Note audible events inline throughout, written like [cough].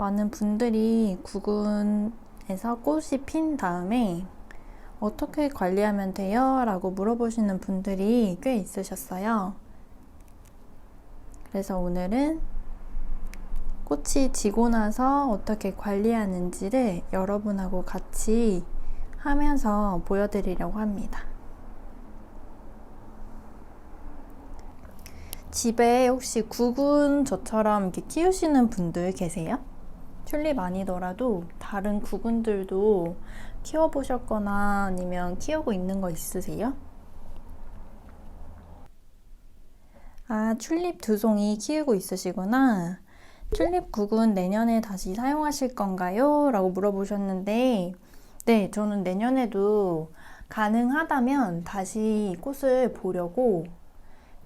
많은 분들이 구근에서 꽃이 핀 다음에 어떻게 관리하면 돼요? 라고 물어보시는 분들이 꽤 있으셨어요. 그래서 오늘은 꽃이 지고 나서 어떻게 관리하는지를 여러분하고 같이 하면서 보여드리려고 합니다. 집에 혹시 구근 저처럼 이렇게 키우시는 분들 계세요? 튤립 아니더라도 다른 구근들도 키워보셨거나 아니면 키우고 있는 거 있으세요? 아, 튤립 두 송이 키우고 있으시구나. 튤립 구근 내년에 다시 사용하실 건가요? 라고 물어보셨는데, 네, 저는 내년에도 가능하다면 다시 꽃을 보려고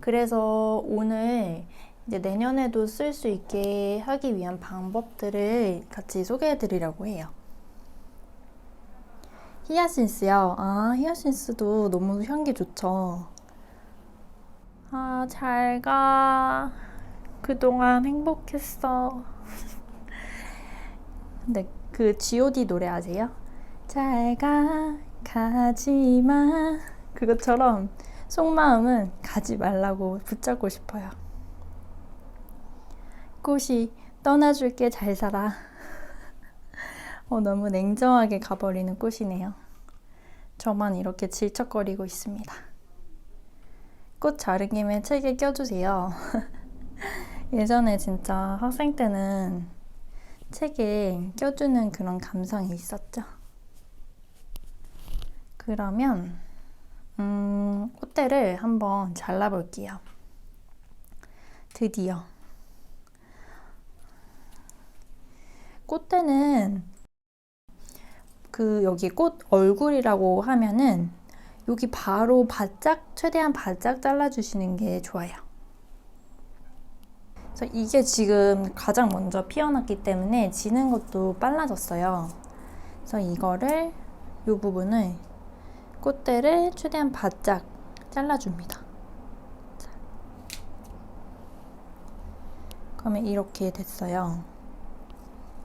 그래서 오늘 이제 내년에도 쓸 수 있게 하기 위한 방법들을 같이 소개해 드리려고 해요. 히아신스요. 아, 히아신스도 너무 향기 좋죠. 아, 잘 가. 그동안 행복했어. [laughs] 근데 그 G.O.D 노래 아세요? 잘 가, 가지 마. 그것처럼 속마음은 가지 말라고 붙잡고 싶어요. 꽃이 떠나줄게 잘 살아. [laughs] 어, 너무 냉정하게 가버리는 꽃이네요. 저만 이렇게 질척거리고 있습니다. 꽃 자른 김에 책에 껴주세요. [laughs] 예전에 진짜 학생 때는 책에 껴주는 그런 감성이 있었죠. 그러면 음, 꽃대를 한번 잘라볼게요. 드디어. 꽃대는 그 여기 꽃 얼굴이라고 하면은 여기 바로 바짝 최대한 바짝 잘라주시는 게 좋아요. 그래서 이게 지금 가장 먼저 피어났기 때문에 지는 것도 빨라졌어요. 그래서 이거를 이 부분을 꽃대를 최대한 바짝 잘라줍니다. 자. 그러면 이렇게 됐어요.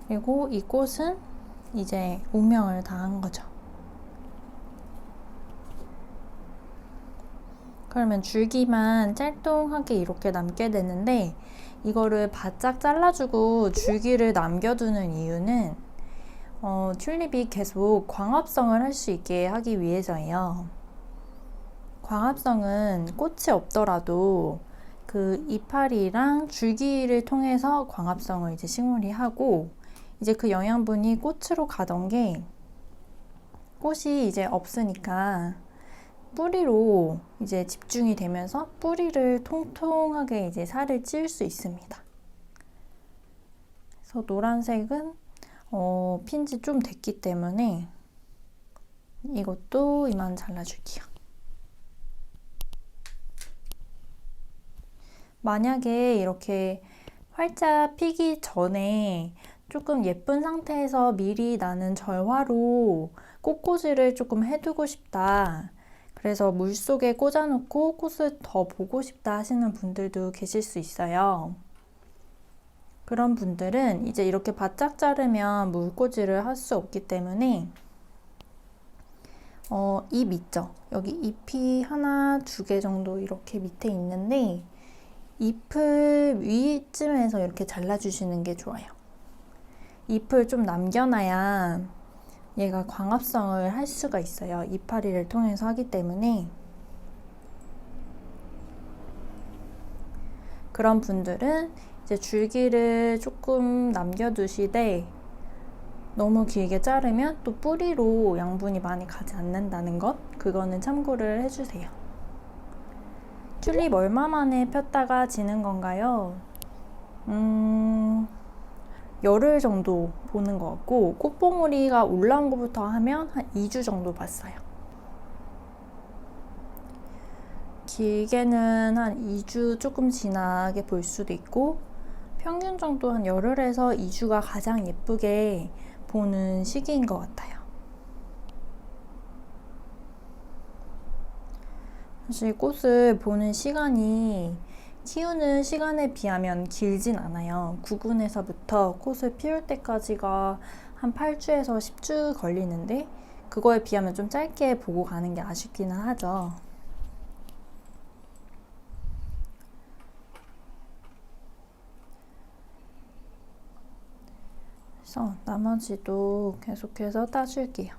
그리고 이 꽃은 이제 운명을 다한 거죠. 그러면 줄기만 짤뚱하게 이렇게 남게 되는데 이거를 바짝 잘라주고 줄기를 남겨두는 이유는 어, 튤립이 계속 광합성을 할 수 있게 하기 위해서예요. 광합성은 꽃이 없더라도 그 이파리랑 줄기를 통해서 광합성을 이제 식물이 하고 이제 그 영양분이 꽃으로 가던 게 꽃이 이제 없으니까 뿌리로 이제 집중이 되면서 뿌리를 통통하게 이제 살을 찌울 수 있습니다. 그래서 노란색은 어, 핀지 좀 됐기 때문에 이것도 이만 잘라줄게요. 만약에 이렇게 활짝 피기 전에 조금 예쁜 상태에서 미리 나는 절화로 꽃꽂이를 조금 해두고 싶다. 그래서 물 속에 꽂아놓고 꽃을 더 보고 싶다 하시는 분들도 계실 수 있어요. 그런 분들은 이제 이렇게 바짝 자르면 물꽂이를 할 수 없기 때문에 어, 잎 있죠? 여기 잎이 하나, 두 개 정도 이렇게 밑에 있는데 잎을 위쯤에서 이렇게 잘라주시는 게 좋아요. 잎을 좀 남겨놔야 얘가 광합성을 할 수가 있어요. 이파리를 통해서 하기 때문에 그런 분들은 이제 줄기를 조금 남겨두시되 너무 길게 자르면 또 뿌리로 양분이 많이 가지 않는다는 것 그거는 참고를 해주세요. 튤립 얼마 만에 폈다가 지는 건가요? 음, 열흘 정도 보는 것 같고 꽃봉오리가 올라온 것부터 하면 한 2주 정도 봤어요. 길게는 한 2주 조금 지나게 볼 수도 있고 평균 정도 한 열흘에서 2주가 가장 예쁘게 보는 시기인 것 같아요. 사실 꽃을 보는 시간이 키우는 시간에 비하면 길진 않아요. 구근에서부터 꽃을 피울 때까지가 한 8주에서 10주 걸리는데 그거에 비하면 좀 짧게 보고 가는 게 아쉽기는 하죠. 그래서 나머지도 계속해서 따줄게요.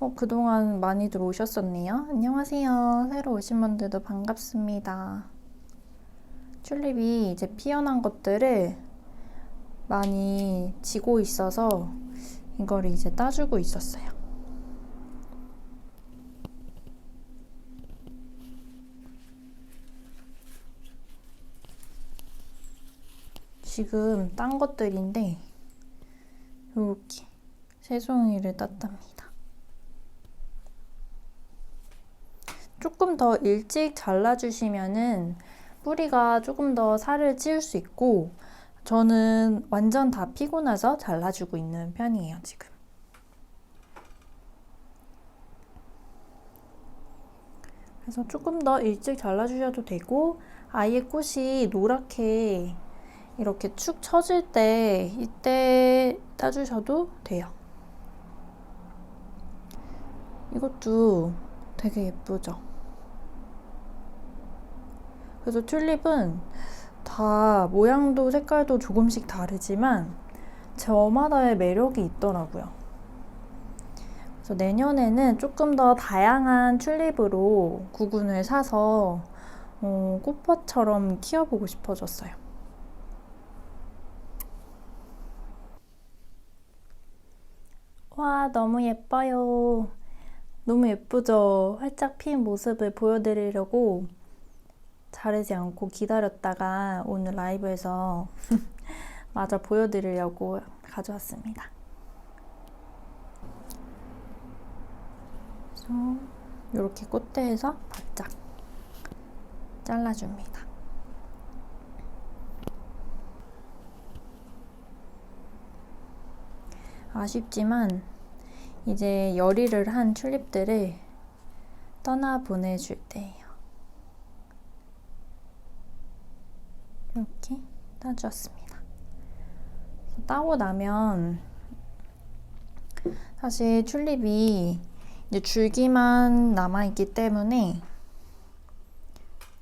어, 그동안 많이들 오셨었네요. 안녕하세요. 새로 오신 분들도 반갑습니다. 튤립이 이제 피어난 것들을 많이 지고 있어서 이거를 이제 따주고 있었어요. 지금 딴 것들인데 이렇게 새송이를 땄답니다. 조금 더 일찍 잘라주시면은 뿌리가 조금 더 살을 찌울 수 있고 저는 완전 다 피고 나서 잘라주고 있는 편이에요, 지금. 그래서 조금 더 일찍 잘라주셔도 되고 아예 꽃이 노랗게 이렇게 축 처질 때 이때 따주셔도 돼요. 이것도 되게 예쁘죠? 그래서 튤립은 다 모양도 색깔도 조금씩 다르지만 저마다의 매력이 있더라고요. 그래서 내년에는 조금 더 다양한 튤립으로 구근을 사서 어, 꽃밭처럼 키워보고 싶어졌어요. 와, 너무 예뻐요. 너무 예쁘죠? 활짝 핀 모습을 보여드리려고 자르지 않고 기다렸다가 오늘 라이브에서 [laughs] 마저 보여드리려고 가져왔습니다. 이렇게 꽃대에서 바짝 잘라줍니다. 아쉽지만 이제 열이를 한 튤립들을 떠나 보내줄 때예요. 이렇게 따주었습니다. 따고 나면 사실 튤립이 이제 줄기만 남아있기 때문에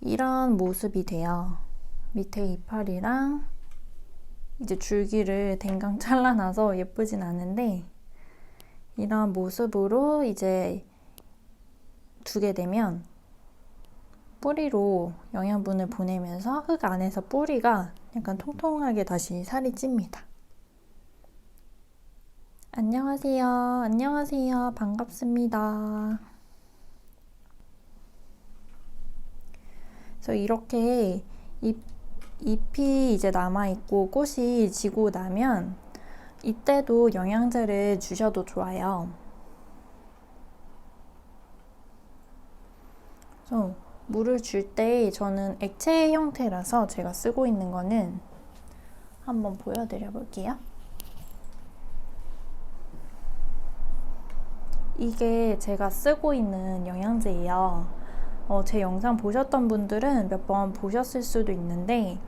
이런 모습이 돼요. 밑에 이파리랑 이제 줄기를 댕강 [laughs] 잘라놔서 예쁘진 않은데 이런 모습으로 이제 두게 되면 뿌리로 영양분을 보내면서 흙 안에서 뿌리가 약간 통통하게 다시 살이 찝니다. 안녕하세요. 안녕하세요. 반갑습니다. 그래서 이렇게 잎, 잎이 이제 남아있고 꽃이 지고 나면 이때도 영양제를 주셔도 좋아요. 그래서 물을 줄 때 저는 액체 형태라서 제가 쓰고 있는 거는 한번 보여드려 볼게요. 이게 제가 쓰고 있는 영양제예요. 어, 제 영상 보셨던 분들은 몇 번 보셨을 수도 있는데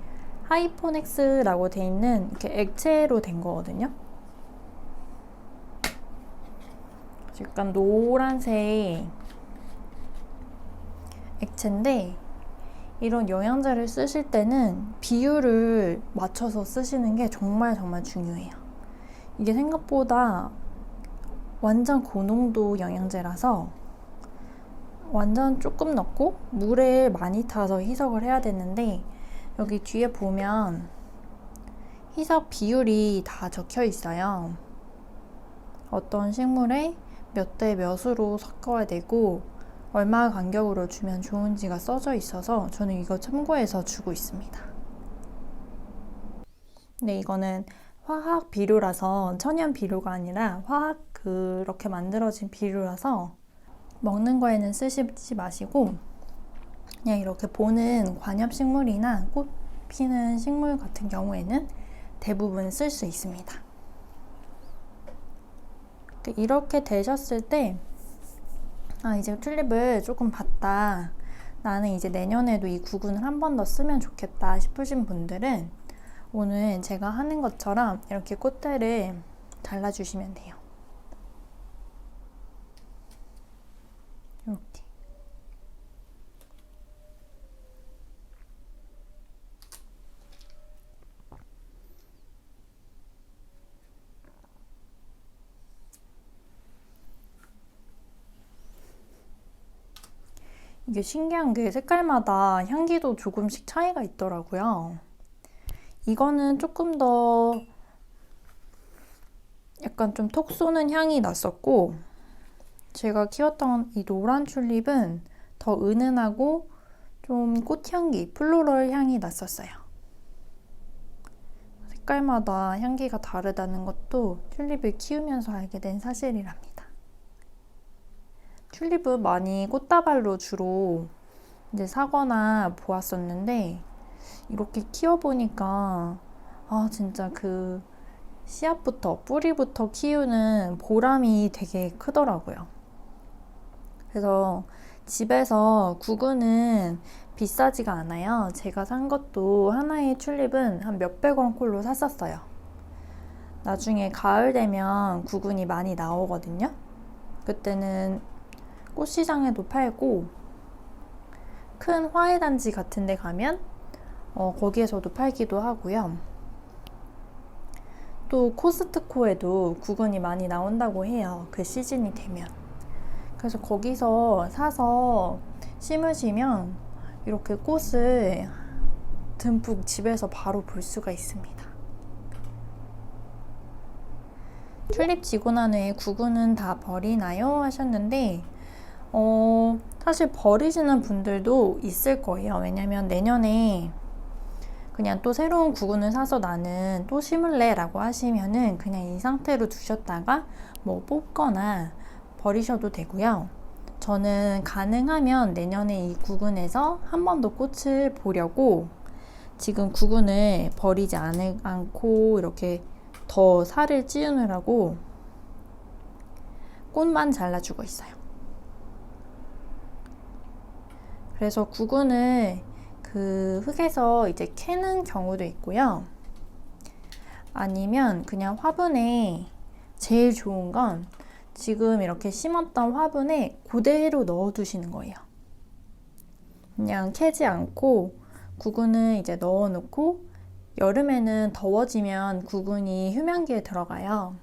하이포넥스라고 돼 있는 이렇게 액체로 된 거거든요. 약간 노란색 액체인데 이런 영양제를 쓰실 때는 비율을 맞춰서 쓰시는 게 정말 정말 중요해요. 이게 생각보다 완전 고농도 영양제라서 완전 조금 넣고 물에 많이 타서 희석을 해야 되는데 여기 뒤에 보면 희석 비율이 다 적혀 있어요. 어떤 식물에 몇 대 몇으로 섞어야 되고 얼마 간격으로 주면 좋은지가 써져 있어서 저는 이거 참고해서 주고 있습니다. 네, 이거는 화학 비료라서 천연 비료가 아니라 화학 그렇게 만들어진 비료라서 먹는 거에는 쓰시지 마시고 그냥 이렇게 보는 관엽식물이나 꽃 피는 식물 같은 경우에는 대부분 쓸 수 있습니다. 이렇게 되셨을 때 아, 이제 튤립을 조금 봤다. 나는 이제 내년에도 이 구근을 한 번 더 쓰면 좋겠다 싶으신 분들은 오늘 제가 하는 것처럼 이렇게 꽃대를 잘라주시면 돼요. 이렇게. 이게 신기한 게 색깔마다 향기도 조금씩 차이가 있더라고요. 이거는 조금 더 약간 좀 톡 쏘는 향이 났었고, 제가 키웠던 이 노란 튤립은 더 은은하고 좀 꽃향기, 플로럴 향이 났었어요. 색깔마다 향기가 다르다는 것도 튤립을 키우면서 알게 된 사실이랍니다. 튤립은 많이 꽃다발로 주로 이제 사거나 보았었는데 이렇게 키워보니까 아 진짜 그 씨앗부터 뿌리부터 키우는 보람이 되게 크더라고요. 그래서 집에서 구근은 비싸지가 않아요. 제가 산 것도 하나의 튤립은 한 몇백 원 꼴로 샀었어요. 나중에 가을 되면 구근이 많이 나오거든요. 그때는 꽃시장에도 팔고 큰 화훼단지 같은 데 가면 어, 거기에서도 팔기도 하고요. 또 코스트코에도 구근이 많이 나온다고 해요. 그 시즌이 되면. 그래서 거기서 사서 심으시면 이렇게 꽃을 듬뿍 집에서 바로 볼 수가 있습니다. 튤립 지고 난 후에 구근은 다 버리나요? 하셨는데 어, 사실 버리시는 분들도 있을 거예요. 왜냐면 내년에 그냥 또 새로운 구근을 사서 나는 또 심을래 라고 하시면은 그냥 이 상태로 두셨다가 뭐 뽑거나 버리셔도 되고요. 저는 가능하면 내년에 이 구근에서 한 번 더 꽃을 보려고 지금 구근을 버리지 않을, 않고 이렇게 더 살을 찌우느라고 꽃만 잘라주고 있어요. 그래서 구근을 그 흙에서 이제 캐는 경우도 있고요. 아니면 그냥 화분에 제일 좋은 건 지금 이렇게 심었던 화분에 그대로 넣어 두시는 거예요. 그냥 캐지 않고 구근을 이제 넣어 놓고 여름에는 더워지면 구근이 휴면기에 들어가요.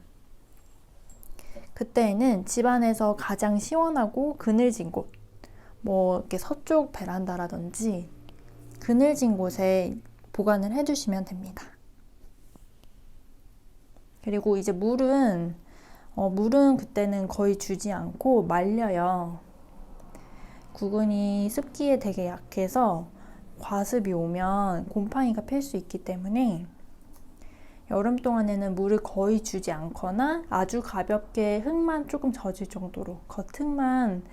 그때에는 집안에서 가장 시원하고 그늘진 곳, 뭐 이렇게 서쪽 베란다라든지 그늘진 곳에 보관을 해주시면 됩니다. 그리고 이제 물은 어, 물은 그때는 거의 주지 않고 말려요. 구근이 습기에 되게 약해서 과습이 오면 곰팡이가 필 수 있기 때문에 여름 동안에는 물을 거의 주지 않거나 아주 가볍게 흙만 조금 젖을 정도로 겉흙만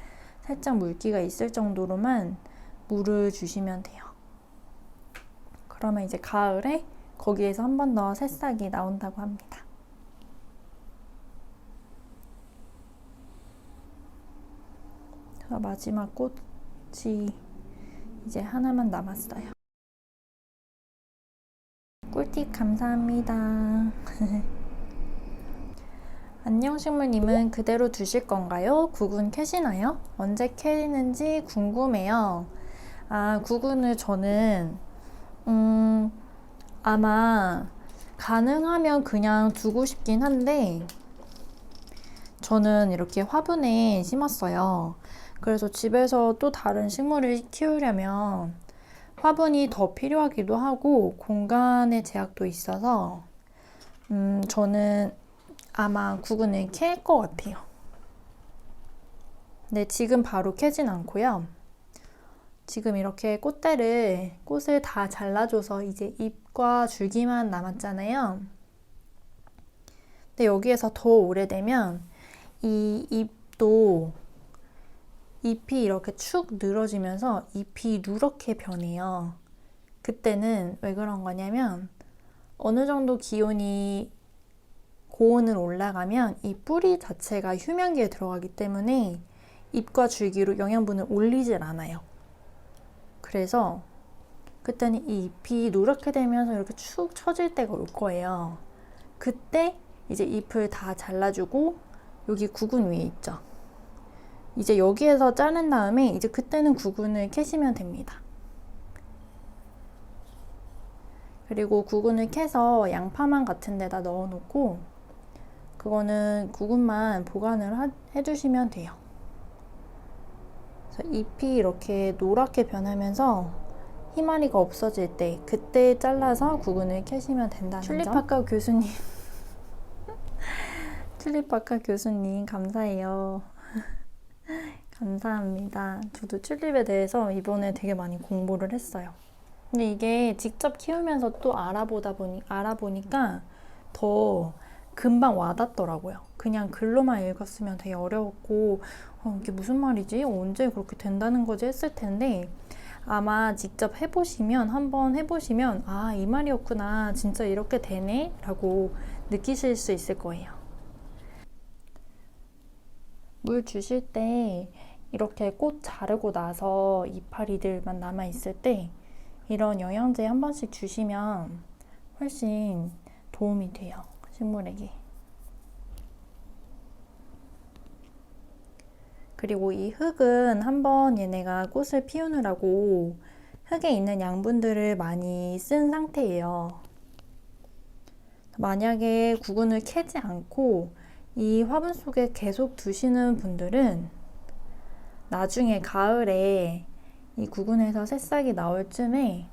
살짝 물기가 있을 정도로만 물을 주시면 돼요. 그러면 이제 가을에 거기에서 한 번 더 새싹이 나온다고 합니다. 마지막 꽃이 이제 하나만 남았어요. 꿀팁 감사합니다. [laughs] 안녕 식물님은 그대로 두실 건가요? 구근 캐시나요? 언제 캐는지 궁금해요. 아, 구근을 저는, 음, 아마 가능하면 그냥 두고 싶긴 한데, 저는 이렇게 화분에 심었어요. 그래서 집에서 또 다른 식물을 키우려면 화분이 더 필요하기도 하고 공간의 제약도 있어서 음, 저는 아마 구근을 캘 것 같아요. 근데 지금 바로 캐진 않고요. 지금 이렇게 꽃대를 꽃을 다 잘라줘서 이제 잎과 줄기만 남았잖아요. 근데 여기에서 더 오래되면 이 잎도 잎이 이렇게 축 늘어지면서 잎이 누렇게 변해요. 그때는 왜 그런 거냐면 어느 정도 기온이 고온을 올라가면 이 뿌리 자체가 휴면기에 들어가기 때문에 잎과 줄기로 영양분을 올리질 않아요. 그래서 그때는 이 잎이 노랗게 되면서 이렇게 축 처질 때가 올 거예요. 그때 이제 잎을 다 잘라주고 여기 구근 위에 있죠. 이제 여기에서 자른 다음에 이제 그때는 구근을 캐시면 됩니다. 그리고 구근을 캐서 양파망 같은 데다 넣어 놓고 그거는 구근만 보관을 하- 해주시면 돼요. 잎이 이렇게 노랗게 변하면서 희마리가 없어질 때 그때 잘라서 구근을 캐시면 된다는 점. 튤립학과 교수님 [laughs] 튤립학과 교수님 감사해요. [laughs] 감사합니다. 저도 튤립에 대해서 이번에 되게 많이 공부를 했어요. 근데 이게 직접 키우면서 또 알아보다 보니 알아보니까 더 금방 와닿더라고요. 그냥 글로만 읽었으면 되게 어려웠고 어, 이게 무슨 말이지? 언제 그렇게 된다는 거지? 했을 텐데 아마 직접 해보시면 한번 해보시면 아 이 말이었구나 진짜 이렇게 되네 라고 느끼실 수 있을 거예요. 물 주실 때 이렇게 꽃 자르고 나서 이파리들만 남아 있을 때 이런 영양제 한 번씩 주시면 훨씬 도움이 돼요. 식물에게. 그리고 이 흙은 한번 얘네가 꽃을 피우느라고 흙에 있는 양분들을 많이 쓴 상태예요. 만약에 구근을 캐지 않고 이 화분 속에 계속 두시는 분들은 나중에 가을에 이 구근에서 새싹이 나올 쯤에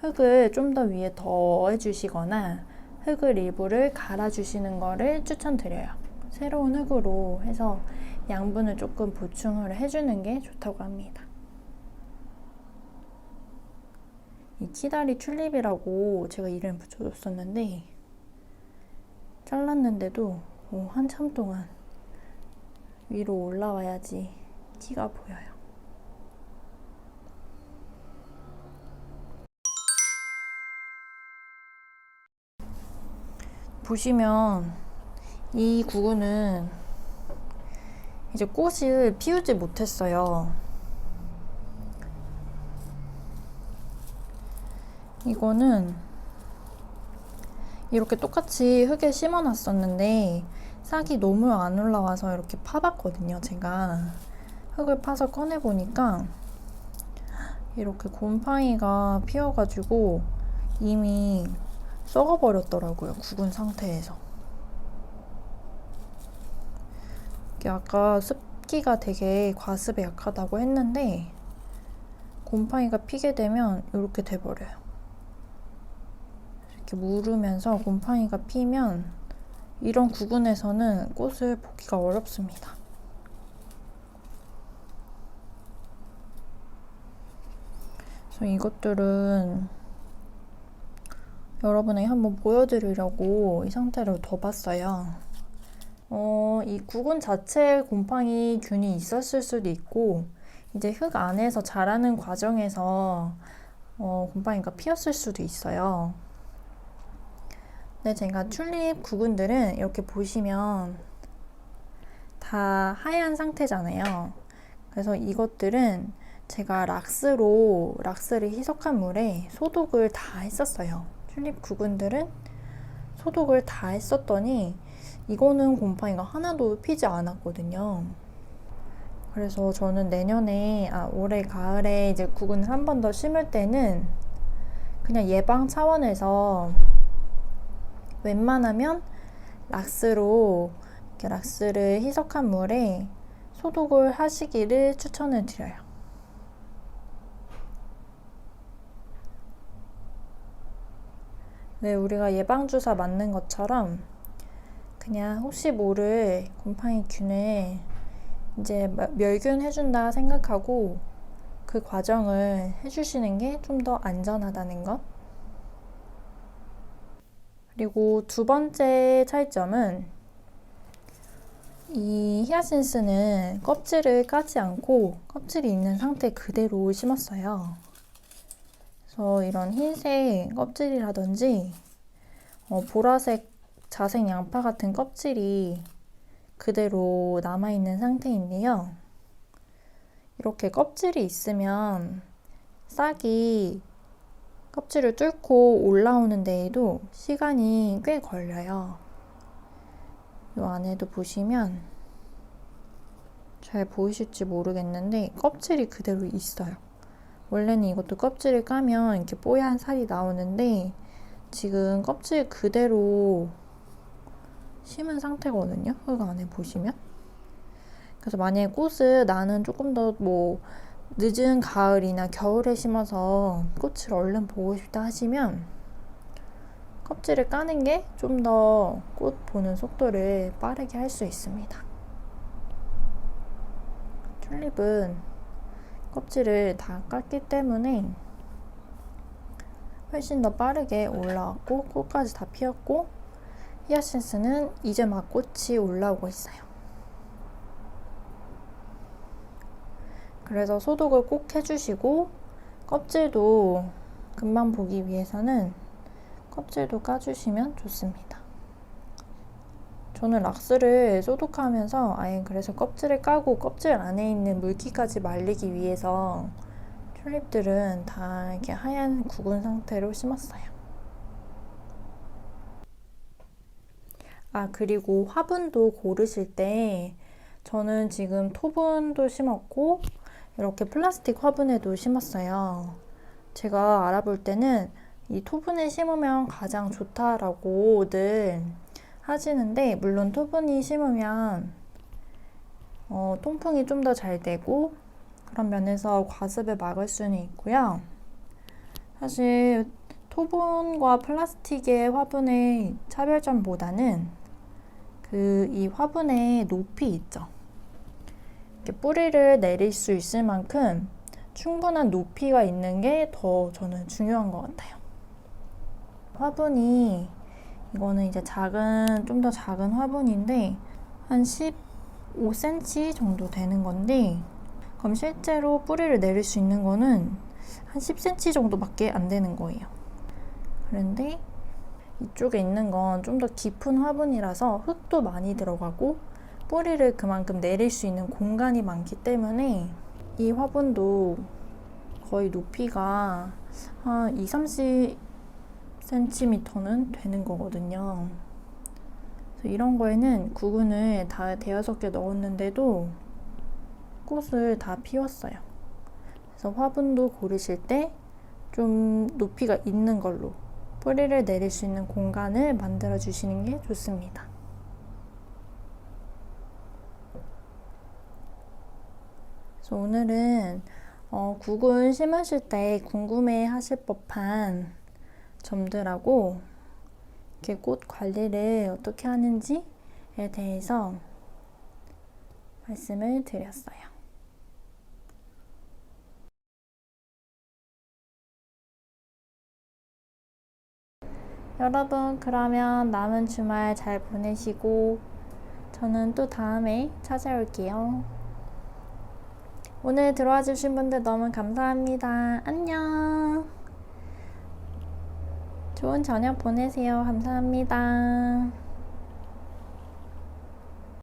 흙을 좀 더 위에 더 해 주시거나 흙을 일부를 갈아주시는 거를 추천드려요. 새로운 흙으로 해서 양분을 조금 보충을 해주는 게 좋다고 합니다. 이 키다리 튤립이라고 제가 이름 붙여줬었는데 잘랐는데도 오, 한참 동안 위로 올라와야지 키가 보여요. 보시면 이 구근은 이제 꽃을 피우지 못했어요. 이거는 이렇게 똑같이 흙에 심어 놨었는데 싹이 너무 안 올라와서 이렇게 파봤거든요, 제가. 흙을 파서 꺼내 보니까 이렇게 곰팡이가 피어가지고 이미 썩어버렸더라고요, 구근 상태에서. 아까 습기가 되게 과습에 약하다고 했는데 곰팡이가 피게 되면 이렇게 돼버려요. 이렇게 무르면서 곰팡이가 피면 이런 구근에서는 꽃을 보기가 어렵습니다. 그래서 이것들은 여러분에게 한번 보여드리려고 이 상태로 둬봤어요. 어, 이 구근 자체에 곰팡이 균이 있었을 수도 있고, 이제 흙 안에서 자라는 과정에서 어, 곰팡이가 피었을 수도 있어요. 근데 제가 튤립 구근들은 이렇게 보시면 다 하얀 상태잖아요. 그래서 이것들은 제가 락스로, 락스를 희석한 물에 소독을 다 했었어요. 튤립 구근들은 소독을 다 했었더니 이거는 곰팡이가 하나도 피지 않았거든요. 그래서 저는 내년에, 아, 올해 가을에 이제 구근을 한 번 더 심을 때는 그냥 예방 차원에서 웬만하면 락스로 락스를 희석한 물에 소독을 하시기를 추천을 드려요. 왜 우리가 예방주사 맞는 것처럼 그냥 혹시 모를 곰팡이 균을 이제 멸균 해준다 생각하고 그 과정을 해주시는 게 좀 더 안전하다는 것. 그리고 두 번째 차이점은 이 히아신스는 껍질을 까지 않고 껍질이 있는 상태 그대로 심었어요. 그래서 이런 흰색 껍질이라든지 어, 보라색 자색 양파 같은 껍질이 그대로 남아있는 상태인데요. 이렇게 껍질이 있으면 싹이 껍질을 뚫고 올라오는 데에도 시간이 꽤 걸려요. 이 안에도 보시면 잘 보이실지 모르겠는데 껍질이 그대로 있어요. 원래는 이것도 껍질을 까면 이렇게 뽀얀 살이 나오는데 지금 껍질 그대로 심은 상태거든요. 흙 안에 보시면. 그래서 만약에 꽃을 나는 조금 더 뭐 늦은 가을이나 겨울에 심어서 꽃을 얼른 보고 싶다 하시면 껍질을 까는 게 좀 더 꽃 보는 속도를 빠르게 할 수 있습니다. 튤립은 껍질을 다 깠기 때문에 훨씬 더 빠르게 올라왔고 꽃까지 다 피었고 히아신스는 이제 막 꽃이 올라오고 있어요. 그래서 소독을 꼭 해주시고 껍질도 금방 보기 위해서는 껍질도 까주시면 좋습니다. 저는 락스를 소독하면서 아예 그래서 껍질을 까고 껍질 안에 있는 물기까지 말리기 위해서 튤립들은 다 이렇게 하얀 구근 상태로 심었어요. 아, 그리고 화분도 고르실 때 저는 지금 토분도 심었고 이렇게 플라스틱 화분에도 심었어요. 제가 알아볼 때는 이 토분에 심으면 가장 좋다라고들 하시는데 물론 토분이 심으면 어, 통풍이 좀 더 잘 되고 그런 면에서 과습을 막을 수는 있고요. 사실 토분과 플라스틱의 화분의 차별점보다는 그 이 화분의 높이 있죠. 이렇게 뿌리를 내릴 수 있을 만큼 충분한 높이가 있는 게 더 저는 중요한 것 같아요. 화분이 이거는 이제 작은 좀 더 작은 화분인데 한 15cm 정도 되는 건데 그럼 실제로 뿌리를 내릴 수 있는 거는 한 10cm 정도밖에 안 되는 거예요. 그런데 이쪽에 있는 건 좀 더 깊은 화분이라서 흙도 많이 들어가고 뿌리를 그만큼 내릴 수 있는 공간이 많기 때문에 이 화분도 거의 높이가 한 2, 30cm는 되는 거거든요. 이런 거에는 구근을 다 대여섯 개 넣었는데도 꽃을 다 피웠어요. 그래서 화분도 고르실 때 좀 높이가 있는 걸로 뿌리를 내릴 수 있는 공간을 만들어 주시는 게 좋습니다. 그래서 오늘은 어, 구근 심으실 때 궁금해 하실 법한 점들하고 이렇게 꽃 관리를 어떻게 하는지에 대해서 말씀을 드렸어요. 여러분, 그러면 남은 주말 잘 보내시고, 저는 또 다음에 찾아올게요. 오늘 들어와 주신 분들 너무 감사합니다. 안녕. 좋은 저녁 보내세요. 감사합니다.